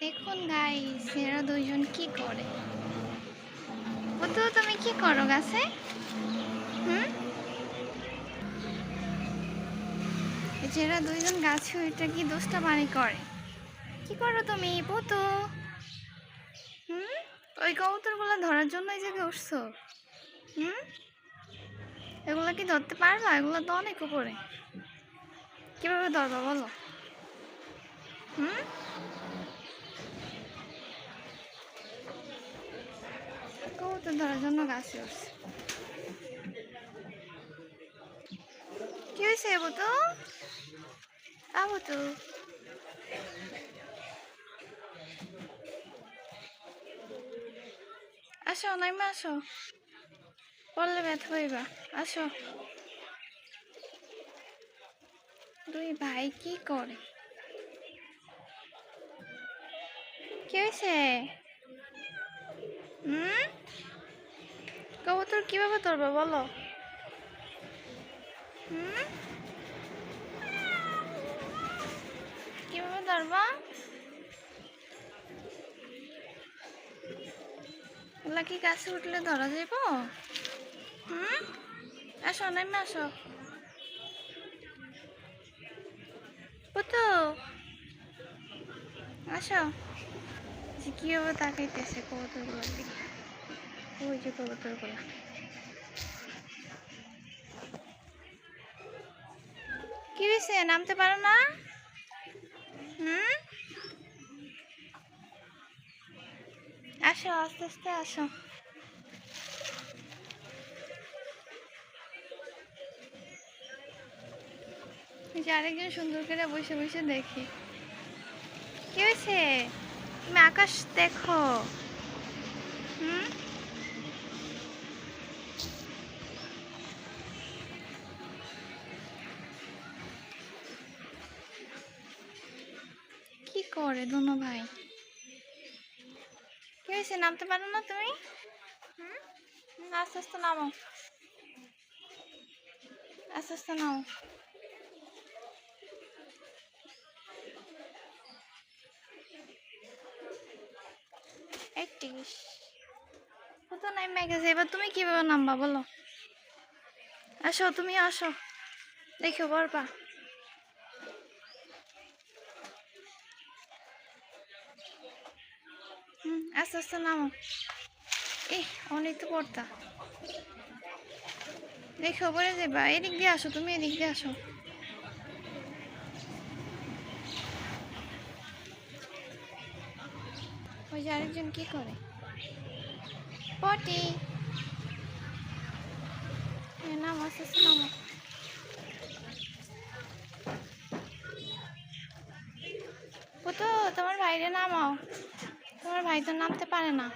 দেখুন গাইস এরা দুইজন কি করে? তুমি কি করো গাছে? হুম? এই দুইজন গাছে ওইটা কি দোষটা বাড়ি করে? কি করো তুমি, পুতু? হুম? ওই কবুতরগুলো ধরার জন্য এই জায়গায় উঠছো। হুম? এগুলো কি ধরতে পারবা? এগুলো তো অনেক উপরে। কীভাবে ধরবা বলো? হুম? কবুতর ধরার জন্য গাছে উঠছে কি হয়েছে বুতু আবু তো আসো, নাইমা, আসো। পড়লে ব্যথা হইবা আসো। দুই ভাই কি করে? কি হয়েছে? হুম? কবুতর কীভাবে ধরবে, বলো? কীভাবে ধরবা? ওগুলা কি গাছে উঠলে ধরা যাইব? হুম? আসো নেমে আসো। পুতু, আসো। যে কীভাবে তাকাইতেছে কবুতরগুলোর দিকে ওই যে কবুতরগুলো কি হয়েছে নামতে পারো না? হুম? আসো, আস্তে আস্তে আসো। যে আরেকজন সুন্দর করে বসে বসে দেখি। কি হয়েছে তুমি আকাশ দেখো। হুম? করে দোনো ভাই। কি হয়েছে, নামতে পারো না তুমি? হুম? আস্তে আস্তে নামো। আস্তে আস্তে নামো। একটিস ও তো নামে এবার তুমি কীভাবে নামবা, বলো? আসো, তুমি আসো। দেখো, বরপা হুম আস্তে আস্তে নামো এ অনেক তো পড়তা দেখো পরে যাবা এদিক দিয়ে আসো, তুমি এদিক দিয়ে আসো। ওই যে আরেকজন কি করে? পটি। নাম আস্তে আস্তে নামো পুতো, তোমার ভাইরে নামাও। তোমার ভাই তো নামতে পারে না।